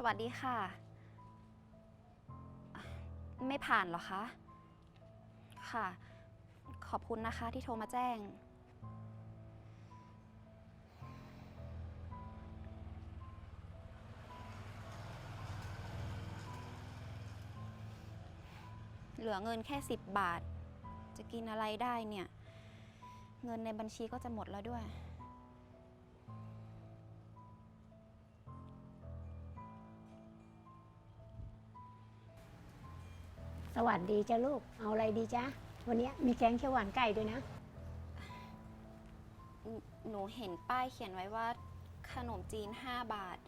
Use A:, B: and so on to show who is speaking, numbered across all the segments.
A: สวัสดีค่ะ ไม่ผ่านเหรอคะ ค่ะ ขอบคุณนะคะที่โทรมาแจ้ง เหลือเงินแค่ 10 บาท จะกินอะไรได้เนี่ย เงินในบัญชีก็จะหมดแล้วด้วย
B: สวัสดีจ้าลูก เอาอะไรดีจ้าวันนี้มีแกงเขียวหวานไก่ด้วยนะ
A: หนูหนูเห็นป้ายเขียนไว้ว่า ขนมจีน 5 บาท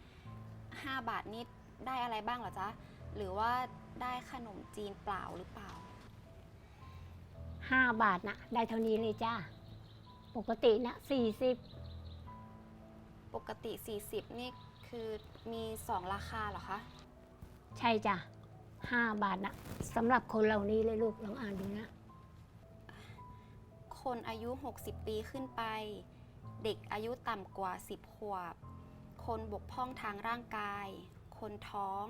A: 5 บาทนี่ได้อะไรบ้างเหรอจ๊ะ หรือว่าได้ขนมจีนเปล่าหรือเปล่า
B: 5 บาทนะได้เท่านี้เลยจ้าปกตินะ40
A: ปกติ 40 นี่คือมี 2 ราคาเหรอคะ
B: ใช่จ้ะ 5บาทนะสำหรับคนเหล่านี้เลยลูกลองอ่านดูนะ
A: คนอายุ 60 ปีขึ้นไป เด็กอายุต่ำกว่า 10 ขวบ คนบกพร่องทางร่างกาย คนท้อง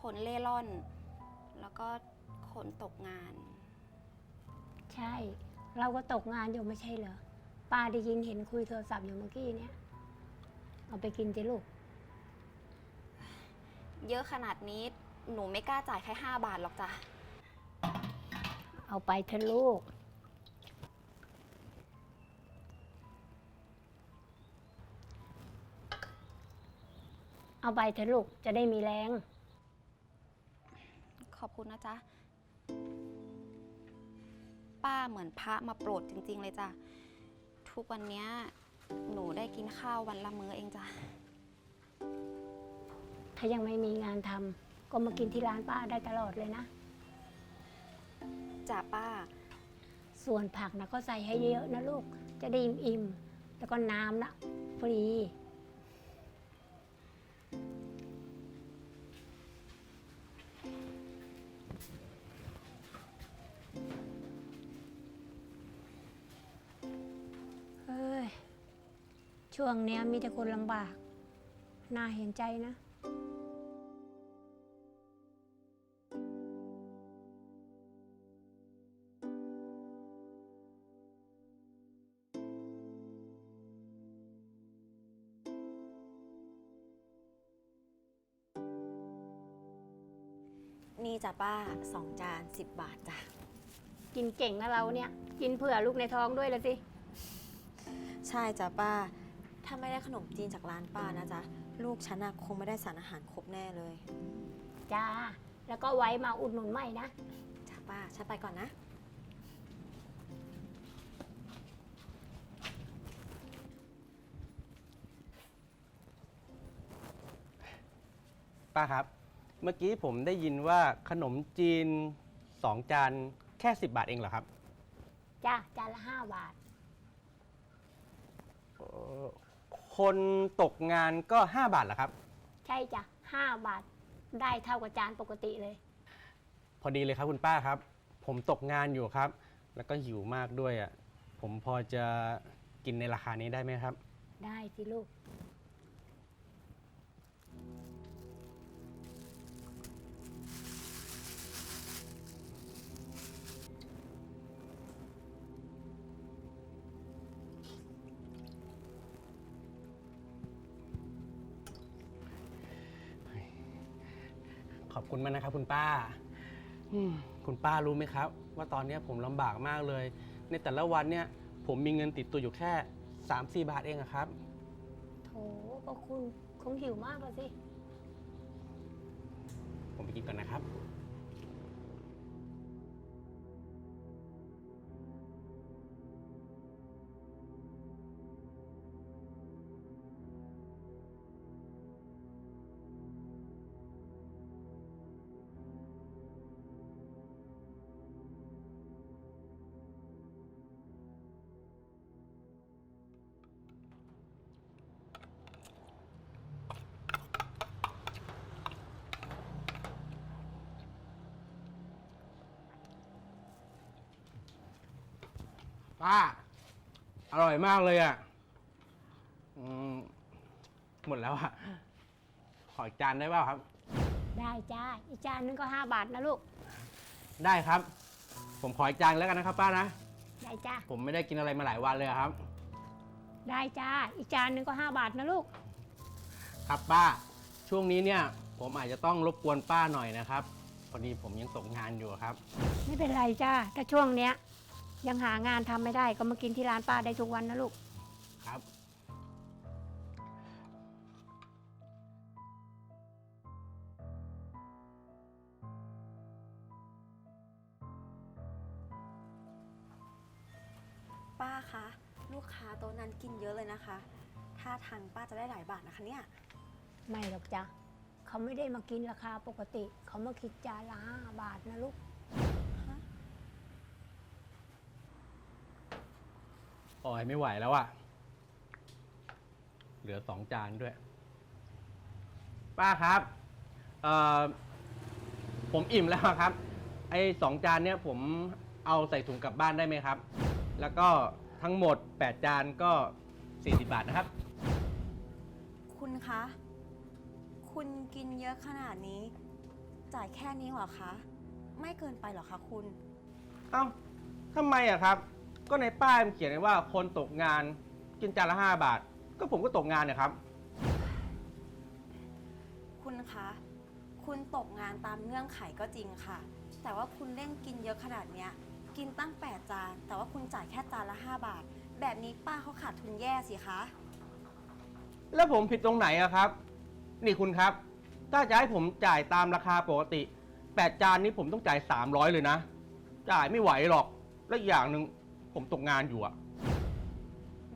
A: คนเล่ร่อน แล้วก็คนตกงาน
B: ใช่ เราก็ตกงานอยู่ไม่ใช่เหรอป้าได้ยินเห็นคุยโทรศัพท์อยู่เมื่อกี้เนี่ย เอาไปกินจ้ะลูก
A: เยอะขนาดนี้ หนูไม่กล้าจ่ายแค่5บาทหรอกจ้ะ
B: เอาไปเถอะลูก เอาไปเถอะลูกจะได้มีแรง
A: ขอบคุณนะจ๊ะ ป้าเหมือนพระมาโปรดจริง ๆ เลยจ้ะ ทุกวันเนี้ยหนูได้กินข้าววันละมื้อเองจ้ะ
B: ถ้ายังไม่มีงานทำ ก็มากินที่ร้านป้าได้ตลอดเลยนะ
A: จ้ะป้า
B: ส่วนผักนะก็ใส่ให้เยอะนะลูก จะได้อิ่มๆ แล้วก็น้ำนะฟรีเฮ้ย ช่วงเนี้ยมีแต่คนลำบาก น่าเห็นใจนะ
C: นี่จ้ะป้าสองจานสิบบาทจ้ะ
B: กินเก่งนะเราเนี่ย กินเผื่อลูกในท้องด้วยละสิ
C: ใช่จ้ะป้า ถ้าไม่ได้ขนมจีนจากร้านป้านะจ๊ะ ลูกฉันน่ะคงไม่ได้สารอาหารครบแน่เลย
B: จ้า แล้วก็ไว้มาอุดหนุนใหม่นะ
C: จ้ะป้า ฉันไปก่อนนะ
D: ป้าครับ เมื่อกี้ผมได้ยินว่าขนมจีนสองจานแค่ 10 บาทเองเหรอครับ
B: จ้าจานละห้าบาท
D: เอ่อคนตกงานก็ 5 บาทเหรอครับ
B: ใช่จ้ะห้าบาท ได้เท่ากับจานปกติเลย
D: พอดีเลยครับคุณป้าครับ ผมตกงานอยู่ครับ แล้วก็หิวมากด้วยอะผมพอจะกินในราคานี้ได้ไหมครับ
B: ได้สิลูก
D: ขอบคุณมากนะครับคุณป้าอืมคุณป้ารู้ไหมครับ ว่าตอนเนี้ยผมลำบากมากเลย ในแต่ละวันเนี่ยผมมีเงินติดตัวอยู่แค่ 3-4 บาทเองอะครับ
B: โถก็คุณคงหิวมากแล้วสิ
D: ผมไปกินก่อนนะครับ ป้า อร่อยมากเลยอะอืมหมดแล้วอะขอออีกจานได้เปล่าครับ
B: ได้จ้า อีกจานนึงก็ 5 บาทนะลูก
D: ได้ครับ ผมขออีกจานแล้วกันนะครับ ป้านะ
B: ได้จ้า
D: ผมไม่ได้กินอะไรมาหลายวันเลยอะครับ
B: ได้จ้า อีกจานนึงก็ 5 บาทนะลูก
D: ครับป้า ช่วงนี้เนี่ย ผมอาจจะต้องรบกวนป้าหน่อยนะครับ พอดีผมยังตกงานอยู่ครับ
B: ไม่เป็นไรจ้า ถ้าช่วงเนี้ย ยังหางานทำไม่ได้ก็มากินที่ร้านป้าได้ทุกวันนะลูก
D: ครับ
C: ป้าคะ ลูกค้าโต๊ะนั้นกินเยอะเลยนะคะ ถ้าทางป้าจะได้หลายบาทนะคะเนี่ย
B: ไม่หรอกจ้ะเขาไม่ได้มากินราคาปกติ เขามาคิดจานละห้าบาทนะลูก
D: โอ้ยไม่ไหวแล้วอะเหลือสองจานด้วย ป้าครับ เอ่อ ผมอิ่มแล้วอะครับ ไอ้สองจานเนี่ยผมเอาใส่ถุงกลับบ้านได้ไหมครับ แล้วก็ทั้งหมด 8 จานก็ 40 บาทนะครับ
C: คุณคะ คุณกินเยอะขนาดนี้ จ่ายแค่นี้เหรอคะ ไม่เกินไปเหรอคะคุณ
D: เอ้าทำไมอะครับ ก็ในป้ายมันเขียนไว้ว่าคนตกงานกินจานละ5บาท ก็ผมก็ตกงานเนี่ยครับ
C: คุณคะ คุณตกงานตามเงื่อนไขก็จริงค่ะ แต่ว่าคุณเล่นกินเยอะขนาดเนี้ย กินตั้ง 8 จาน แต่ว่าคุณจ่ายแค่จานละ 5 บาท แบบนี้ป้าเขาขาดทุนแย่สิคะ
D: แล้วผมผิดตรงไหนอะครับ นี่คุณครับ ถ้าจะให้ผมจ่ายตามราคาปกติ 8 จานนี้ผมต้องจ่าย 300 เลยนะ จ่ายไม่ไหวหรอก และอีกอย่างหนึ่ง ผมตกงานอยู่อะ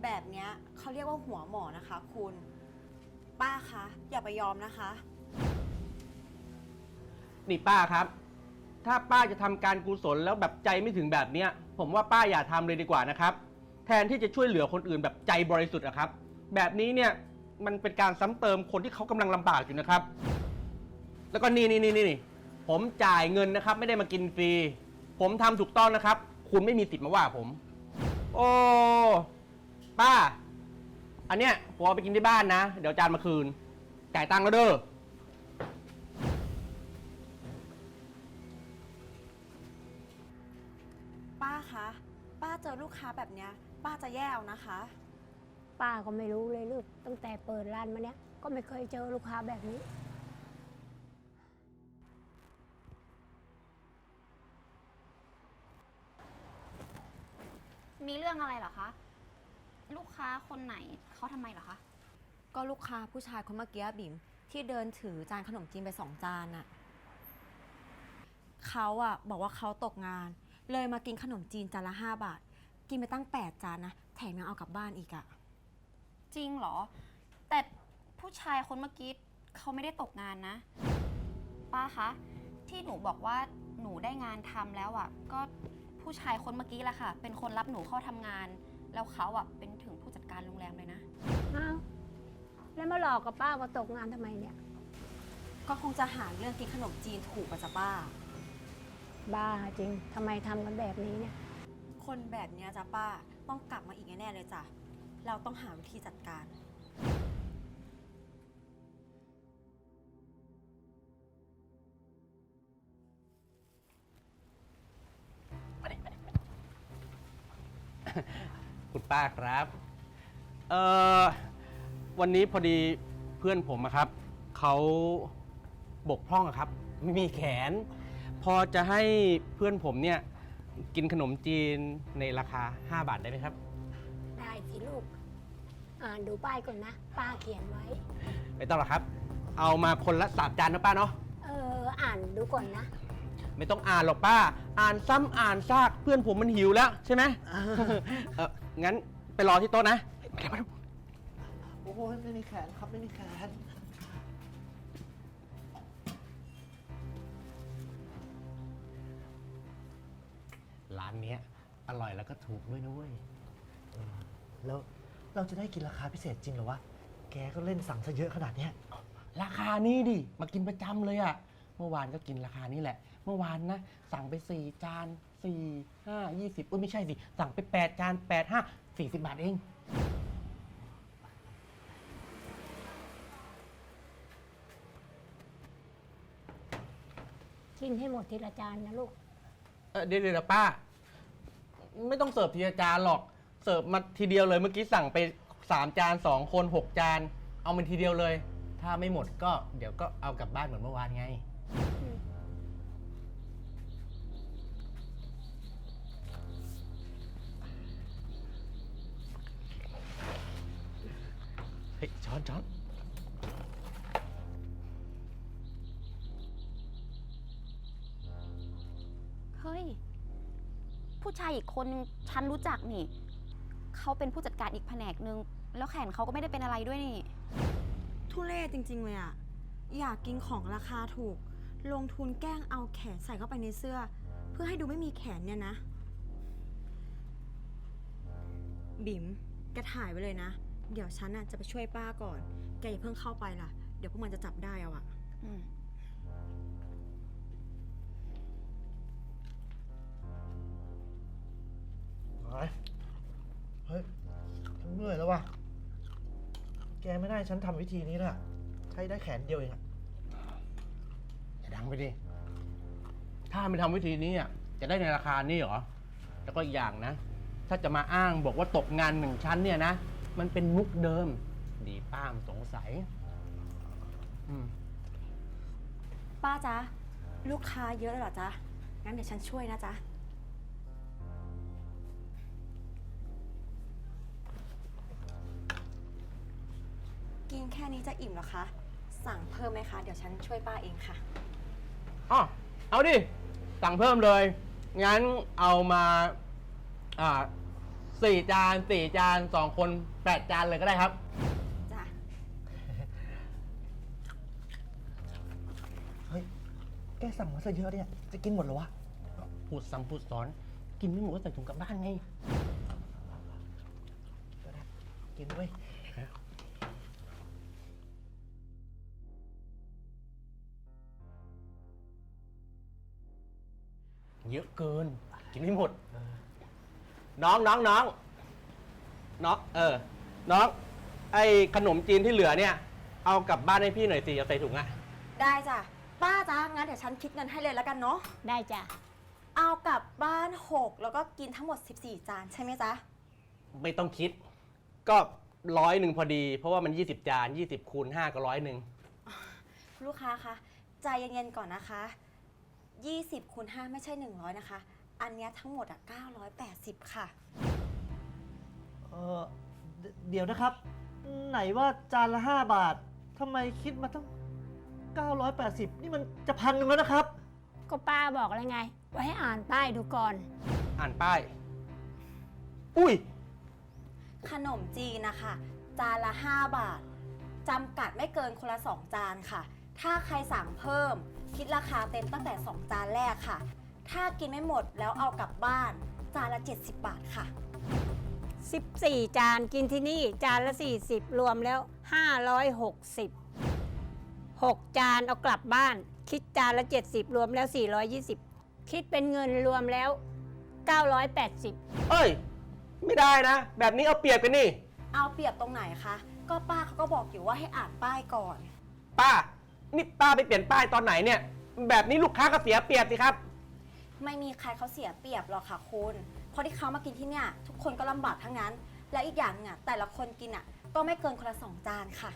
C: แบบเนี้ยเขาเรียกว่าหัวหมอนะคะ คุณ ป้าคะอย่าไปยอมนะคะ
D: นี่ป้าครับ ถ้าป้าจะทำการกุศลแล้วแบบใจไม่ถึงแบบเนี้ย ผมว่าป้าอย่าทำเลยดีกว่านะครับ แทนที่จะช่วยเหลือคนอื่นแบบใจบริสุทธิ์อะครับ แบบนี้เนี่ยมันเป็นการซ้ำเติมคนที่เขากำลังลำบากอยู่นะครับ แล้วก็นี่นี่นี่นี่ผมจ่ายเงินนะครับ ไม่ได้มากินฟรี ผมทำถูกต้องนะครับ คุณไม่มีสิทธิ์มาว่าผม โอ้ป้า อันเนี้ยผมเอาไปกินที่บ้านนะ เดี๋ยวจานมาคืน จ่ายตังค์แล้วเด้อ
C: ป้าคะ ป้าเจอลูกค้าแบบเนี้ย ป้าจะแย่เอานะคะ
B: ป้าก็ไม่รู้เลยลูกตั้งแต่เปิดร้านมาเนี้ยก็ไม่เคยเจอลูกค้าแบบนี้
A: มีเรื่องอะไรเหรอคะ ลูกค้าคนไหนเขาทำไมเหรอคะ
C: ก็ลูกค้าผู้ชายคนเมื่อกี้อะบิ่มที่เดินถือจานขนมจีนไปสองจานน่ะเขาอะบอกว่าเขาตกงาน เลยมากินขนมจีนจานละ5บาท กินไปตั้ง8จานนะแถมยังเอากลับบ้านอีกอะ
A: จริงเหรอ แต่ผู้ชายคนเมื่อกี้เขาไม่ได้ตกงานนะ ป้าคะ ที่หนูบอกว่าหนูได้งานทำแล้วอะ่ะ ก็ ผู้ชายคนเมื่อกี้แหละค่ะ เป็นคนรับหนูเข้าทำงาน แล้วเขาอะเป็นถึงผู้จัดการโรงแรมเลยนะ
B: อ้าวแล้วมาหลอกกับป้าว่าตกงานทำไมเนี่ย
C: ก็คงจะหาเรื่องกินขนมจีนถูกกับจะป้า
B: บ้าจริงทำไมทำกันแบบนี้เนี่ย
C: คนแบบเนี้ยจ้ะป้าต้องกลับมาอีกแน่ๆเลยจ้ะ เราต้องหาวิธีจัดการ
D: คุณป้าครับ เอ่อ วันนี้พอดีเพื่อนผมอะครับ เขาบกพร่องอะครับ ไม่มีแขน พอจะให้เพื่อนผมเนี่ย กินขนมจีนในราคา 5 บาทได้ไหมครับ
B: ได้สิลูก อ่านดูป้ายก่อนนะ ป้าเขียนไว้
D: ไม่ต้องหรอกครับ เอามาคนละสามจานนะป้าเนาะ
B: เออ อ่านดูก่อนนะ
D: ไม่ต้องอ่านหรอกป้า อ่านซ้ำอ่านซากเพื่อนผมมันหิวแล้วใช่ไหมเอองั้นไปรอที่โต๊ะนะไปเร็วไปเร็ว
E: โอ้ยไม่มีแขนครับไม่มีแขน
D: ร้านเนี้ยอร่อยแล้วก็ถูกด้วยนะเว้ย
E: แล้วเราจะได้กินราคาพิเศษจริงเหรอวะ แกก็เล่นสั่งซะเยอะขนาดเนี้ย
D: ราคานี้ดิ มากินประจำเลยอะเมื่อวานก็กินราคานี้แหละ เมื่อวานนะ สั่งไป 4 จาน 4 5 20อุ้ยไม่ใช่สิ สั่งไป 8 จาน 8 5 40 บาทเอง
E: อ
B: กินให้หมดทีละจานนะลูก
D: เออเดี๋ยวเดี๋ยวป้า ไม่ต้องเสิร์ฟทีละจานหรอก เสิร์ฟมาทีเดียวเลยเมื่อกี้สั่งไปสามจานสองคนหกจาน เอามันทีเดียวเลย ถ้าไม่หมดก็เดี๋ยวก็เอากลับบ้านเหมือนเมื่อวานไง เฮ้ยช้อนช้อน
A: เฮ้ย ผู้ชายอีกคนนึงฉันรู้จักนี่ เขาเป็นผู้จัดการอีกแผนกนึง แล้วแขนเขาก็ไม่ได้เป็นอะไรด้วยนี่
C: ทุเรศจริง ๆ เลยอะอยากกินของราคาถูก ลงทุนแกล้งเอาแขนใส่เข้าไปในเสื้อ เพื่อให้ดูไม่มีแขนเนี่ยนะ บิ๋มแกถ่ายไว้เลยนะ เดี๋ยวฉันน่ะจะไปช่วยป้าก่อน แกอย่าเพิ่งเข้าไปล่ะ เดี๋ยวพวกมันจะจับได้เอาอะ
A: อืม
E: เฮ้ยเฮ้ยฉันเหนื่อยแล้วว่ะ แกไม่ได้ฉันทำวิธีนี้นะใช้ได้แขนเดียวเองอะ
D: อย่าดังไปดิ ถ้าไม่ทำวิธีนี้อะจะได้ในราคานี้เหรอ แล้วก็อีกอย่างนะ ถ้าจะมาอ้างบอกว่าตกงานหนึ่งชั้นเนี่ยนะ มันเป็นมุกเดิม ดีป้ามนสงสัย อืม
C: ป้าจ๊ะ ลูกค้าเยอะเลยเหรอจ๊ะ งั้นเดี๋ยวฉันช่วยนะจ๊ะ กินแค่นี้จะอิ่มเหรอคะ สั่งเพิ่มไหมคะ เดี๋ยวฉันช่วยป้าเองค่ะ
D: อ๋อเอาดิ สั่งเพิ่มเลย งั้นเอามา อ่า สี่จานสี่จานสองคนแปดจานเลยก็ได้ครับ
C: จ้ะ
E: เฮ้ย แกสั่งมาซะเยอะเนี่ย จะกินหมดเหรอวะ
D: พูดซ้ำพูดซ้อน กินไม่หมดก็ใส่ถุงกลับบ้านไง
E: ก็ได้กินเว้ย
D: เยอะเกิน กินไม่หมด น้องน้องน้องน้องเออ น้อง ไอขนมจีนที่เหลือเนี่ย เอากลับบ้านให้พี่หน่อยสิเอาใส่ถุงอะ
C: ได้จ้ะ ป้าจ๊ะงั้นเดี๋ยวฉันคิดเงินให้เลยแล้วกันเนาะ
B: ได้จ้ะ
C: เอากลับบ้าน 6 แล้วก็กินทั้งหมด 14 จานใช่ไหมจ๊ะ
D: ไม่ต้องคิด ก็ร้อยหนึ่งพอดี เพราะว่ามัน 20 จาน 20คูณ5ก็ร้อยหนึ่ง
C: ลูกค้าคะ ใจเย็นๆก่อนนะคะ 20คูณ5ไม่ใช่ 100 นะคะ อันเนี้ยทั้งหมดอะ980 ค่ะ
E: เออเดเดี๋ยวนะครับ ไหนว่าจานละ 5 บาททำไมคิดมาตั้ง 980 นี่มันจะพันหนึ่งแล้วนะครับ
B: ก็ป้าบอกแล้วไง ว่าให้อ่านป้ายดูก่อน
D: อ่านป้าย อุ้ย
C: ขนมจีนนะคะ จานละ 5 บาท จำกัดไม่เกินคนละ 2 จานค่ะ ถ้าใครสั่งเพิ่ม คิดราคาเต็มตั้งแต่ 2 จานแรกค่ะ ถ้ากินไม่หมดแล้วเอากลับบ้าน จานละ 70 บาทค่ะ
B: 14 จานกินที่นี่จานละ 40 รวมแล้ว 560 6 จานเอากลับบ้าน คิดจานละ 70 รวมแล้ว 420 คิดเป็นเงินรวมแล้ว 980
D: เอ้ย ไม่ได้นะ แบบนี้เอาเปรียบกันนี่
C: เอาเปรียบตรงไหนคะ ก็ป้าเขาก็บอกอยู่ว่าให้อ่านป้ายก่อน
D: ป้า นี่ป้าไปเปลี่ยนป้ายตอนไหนเนี่ย แบบนี้ลูกค้าก็เสียเปรียบสิครับ
C: ไม่มีใครเขาเสียเปรียบหรอกค่ะคุณ เพราะที่เขามากินที่เนี่ย ทุกคนก็ลำบากทั้งนั้น และอีกอย่างหนึงอะแต่ละคนกินอะ ก็ไม่เกินคนละสองจานค่ะ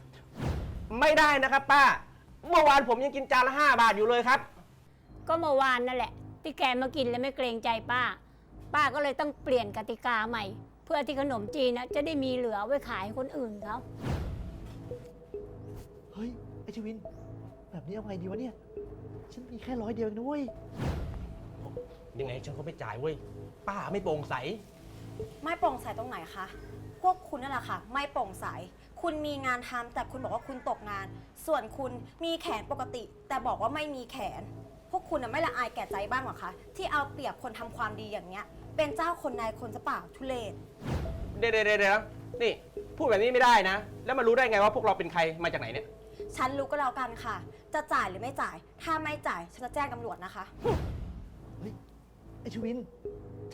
D: ไม่ได้นะครับป้า เมื่อวานผมยังกินจานละห้าบาทอยู่เลยครับ
B: ก็เมื่อวานนั่นแหละ ที่แกมากินแล้วไม่เกรงใจป้า ป้าก็เลยต้องเปลี่ยนกติกาใหม่ เพื่อที่ขนมจีนนะจะได้มีเหลือไว้ขายให้คนอื่นเขา
E: เฮ้ย ไอชวิน แบบนี้เอาไงดีวะเนี่ย ฉันมีแค่ร้อยเดียวเองนะเว้ย
D: ยังไงฉันก็ไม่จ่ายเว้ย ป้าไม่โปร่งใส
C: ไม่โปร่งใสตรงไหนคะ พวกคุณนั่นแหละค่ะ ไม่โปร่งใส คุณมีงานทำแต่คุณบอกว่าคุณตกงาน ส่วนคุณมีแขนปกติ แต่บอกว่าไม่มีแขน พวกคุณน่ะไม่ละอายแก่ใจบ้างเหรอคะ ที่เอาเปรียบคนทำความดีอย่างเนี้ย เป็นเจ้าคนนายคนจะเปล่าทุเลศ
D: เดี๋ยวเดี๋ยวเดี๋ยวนี่พูดแบบนี้ไม่ได้นะ แล้วมารู้ได้ไงว่าพวกเราเป็นใครมาจากไหนเนี่ย
C: ฉันรู้ก็แล้วกันค่ะ จะจ่ายหรือไม่จ่าย ถ้าไม่จ่ายฉันจะแจ้งตำรวจนะคะ
E: เฮ้ย ไอชวิน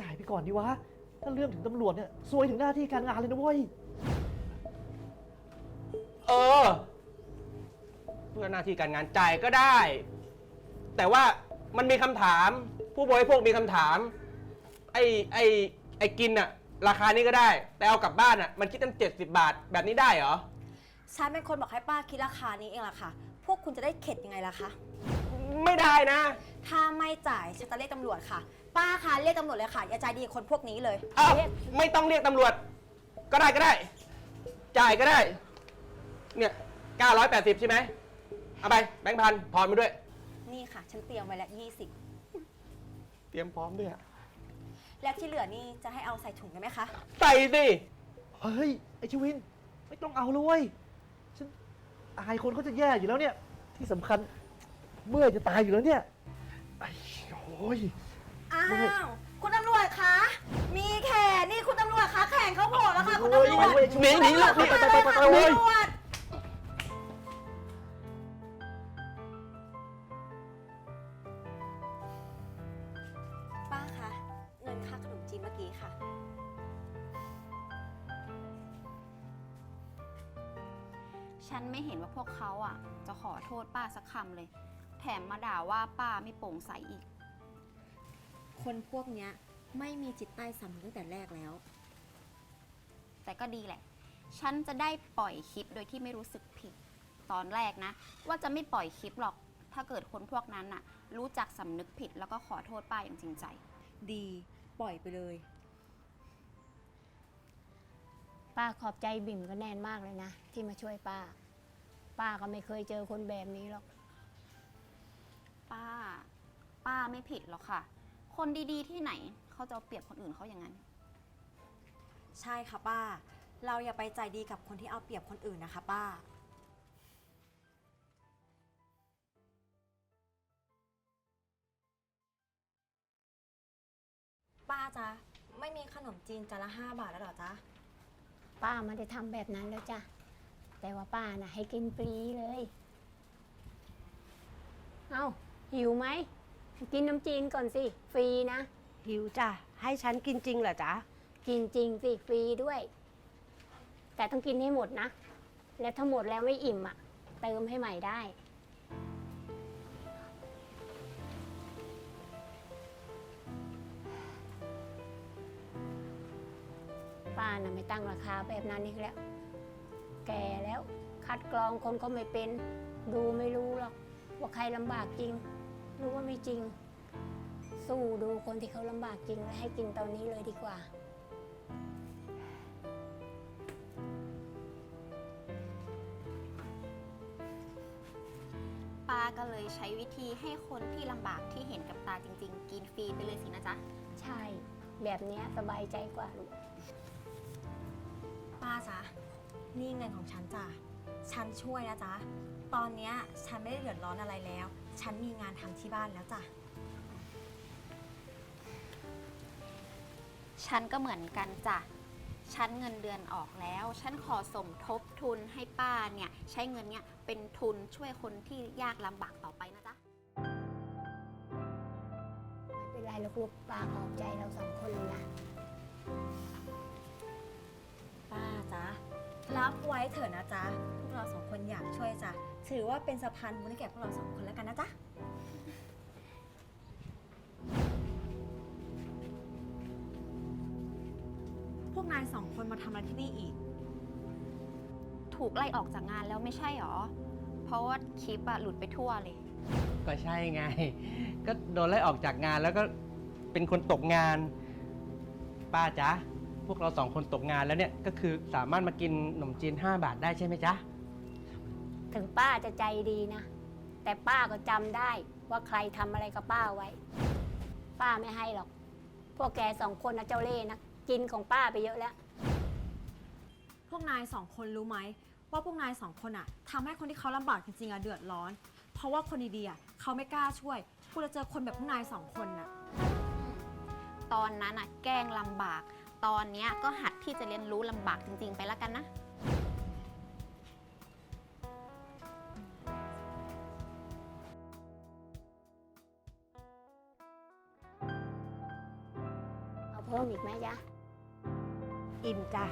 E: จ่ายไปก่อนดีวะ ถ้าเรื่องถึงตำรวจเนี่ยซวยถึงหน้าที่การงานเลยนะเว้ย
D: เออ เพื่อหน้าที่การงานจ่ายก็ได้ แต่ว่ามันมีคำถาม ผู้บริโภคมีคำถาม ไอ้ไอ้ไอ้กินอะราคานี้ก็ได้ แต่เอากลับบ้านอะมันคิดตั้ง70 บาท แบบนี้ได้เหรอ
C: ฉันเป็นคนบอกให้ป้าคิดราคานี้เองล่ะค่ะ พวกคุณจะได้เข็ดยังไงล่ะคะ
D: ไม่ได้นะ
C: ถ้าไม่จ่ายฉันจะเรียกตำรวจค่ะ ป้าคะเรียกตำรวจเลยค่ะ อย่าใจดีกับคนพวกนี้เลย
D: อ้าวไม่ต้องเรียกตำรวจ ก็ได้ก็ได้ จ่ายก็ได้ เนี่ย 980 ใช่ไหมเอาไปแบงค์พันพรมาด้วย
C: นี่ค่ะ ฉันเตรียมไว้แล้ว
D: เตรียมพร้อมด้วยอะ
C: 20 แล้วที่เหลือนี่จะให้เอาใส่ถุงได้ไหมคะ
D: ใส่สิ
E: เฮ้ย ไอชวิน ไม่ต้องเอาเลยเว้ยฉันอายคนเขาจะแย่อยู่แล้วเนี่ย ที่สำคัญ เมื่อยจะตายอยู่แล้วเนี่ยไอ้โอ้ย
C: อ้าวคุณตำรวจคะ มีแขนนี่คุณตำรวจคะแขนเขาโผล่แล้วค่ะคุณตำรวจ
D: หนีหนีลูก
C: คุณ
D: หนี
C: ตำรวจ
E: ไปไปไปไป
C: ค่ะ
E: โอ้ย
C: ตำรวจ
A: พวกเนี้
C: ยไม่มีจิตใต้สำนึกตั้งแต่แรกแล้ว
A: แต่ก็ดีแหละ ฉันจะได้ปล่อยคลิปโดยที่ไม่รู้สึกผิดตอนแรกนะ ว่าจะไม่ปล่อยคลิปหรอก ถ้าเกิดคนพวกนั้นน่ะ รู้จักสำนึกผิดแล้วก็ขอโทษป้าอย่างจริงใจ
C: ดีปล่อยไปเลย
B: ป้าขอบใจบิ่มก็แน่นมากเลยนะ ที่มาช่วยป้า ป้าก็ไม่เคยเจอคนแบบนี้หรอก
A: ป้า ป้าไม่ผิดหรอกค่ะ คนดีๆ ที่ไหนเขาจะเอาเปรียบคนอื่นเขาอย่างนั้น
C: ใช่ค่ะป้า เราอย่าไปใจดีกับคนที่เอาเปรียบคนอื่นนะคะ ป้า ป้าจ๊ะไม่มีขนมจีนจานละห้าบาทแล้วเหรอจ๊ะ
B: ป้าไมาได้ทำแบบนั้นแล้วจ้ะ แต่ว่าป้าน่ะให้กินฟรีเลย เอาหิวไหม กินน้ำจีนก่อนสิ ฟรีนะ
F: หิวจ้ะ ให้ฉันกินจริงเหรอจ๊ะ
B: กินจริงสิฟรีด้วย แต่ต้องกินให้หมดนะ และถ้าหมดแล้วไม่อิ่มอะ เติมให้ใหม่ได้ ป้าน่ะไม่ตั้งราคาแบบนั้นอีกแล้ว แก่แล้ว คัดกรองคนก็ไม่เป็น ดูไม่รู้หรอก ว่าใครลำบากจริง รู้ว่าไม่จริง สู้ดูคนที่เขาลำบากจริงและให้กินตอนนี้เลยดีกว่า
A: ป้าก็เลยใช้วิธีให้คนที่ลำบากที่เห็นกับตาจริง ๆ กินฟรีไปเลยสินะจ๊ะ
B: ใช่ แบบเนี้ยสบายใจกว่าลูก
C: ป้าจ๊ะนี่เงินของฉันจ้ะ ฉันช่วยนะจ๊ะ ตอนเนี้ยฉันไม่ได้เดือดร้อนอะไรแล้ว ฉันมีงานทำที่บ้านแล้วจ้ะ
A: ฉันก็เหมือนกันจ้ะ ฉันเงินเดือนออกแล้ว ฉันขอสมทบทุนให้ป้าเนี่ย ใช้เงินเนี่ยเป็นทุนช่วยคนที่ยากลำบากต่อไปนะจ๊ะ
B: ไม่เป็นไรหรอกลูกป้าขอบใจเราสองคนเลยนะ
C: ป้าจ๊ะรับไว้เถอะนะจ๊ะ พวกเราสองคนอยากช่วยจ้ะ ถือว่าเป็นสะพานบุญให้แก่พวกเราสองคนแล้วกันนะจ๊ะ พวกนายสองคนมาทำอะไรที่นี่อีก
A: ถูกไล่ออกจากงานแล้วไม่ใช่หรอ เพราะว่าคลิปอะหลุดไปทั่วเลย
D: ก็ใช่ไง ก็โดนไล่ออกจากงานแล้วก็เป็นคนตกงาน ป้าจ๊ะ พวกเราสองคนตกงานแล้วเนี่ย ก็คือสามารถมากินขนมจีน 5 บาทได้ใช่ไหมจ๊ะ
B: ถึงป้าจะใจดีนะ แต่ป้าก็จำได้ว่าใครทำอะไรกับป้าไว้ ป้าไม่ให้หรอก พวกแกสองคนนะเจ้าเล่ห์นะ กินของป้าไปเยอะแล้ว
C: พวกนายสองคนรู้ไหม ว่าพวกนายสองคนอะทำให้คนที่เขาลำบากจริงๆอะเดือดร้อน เพราะว่าคนดีๆอะเขาไม่กล้าช่วยคุณจะเจอคนแบบพวกนายสองคนน่ะ
A: ตอนนั้นอะแกล้งลำบาก ตอนเนี้ยก็หัดที่จะเรียนรู้ลำบากจริง ๆ ไปแล้วกันนะ
B: ไหมจ๊ะ
F: อิ่มจ้ะ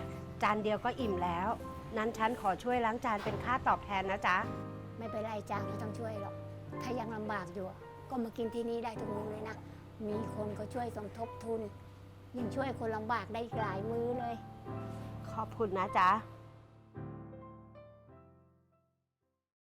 F: จานเดียวก็อิ่มแล้ว นั้นฉันขอช่วยล้างจานเป็นค่าตอบแทนนะจ๊ะ
B: ไม่เป็นไรจ้าไม่ต้องช่วยหรอก ถ้ายังลำบากอยู่อะก็ก็มากินที่นี่ได้ทุกมื้อเลยนะ มีคนก็ช่วยสมทบทุน ยังช่วยคนลำบากได้อีกหลายมื้อเลย
F: ขอบคุณนะจ๊ะ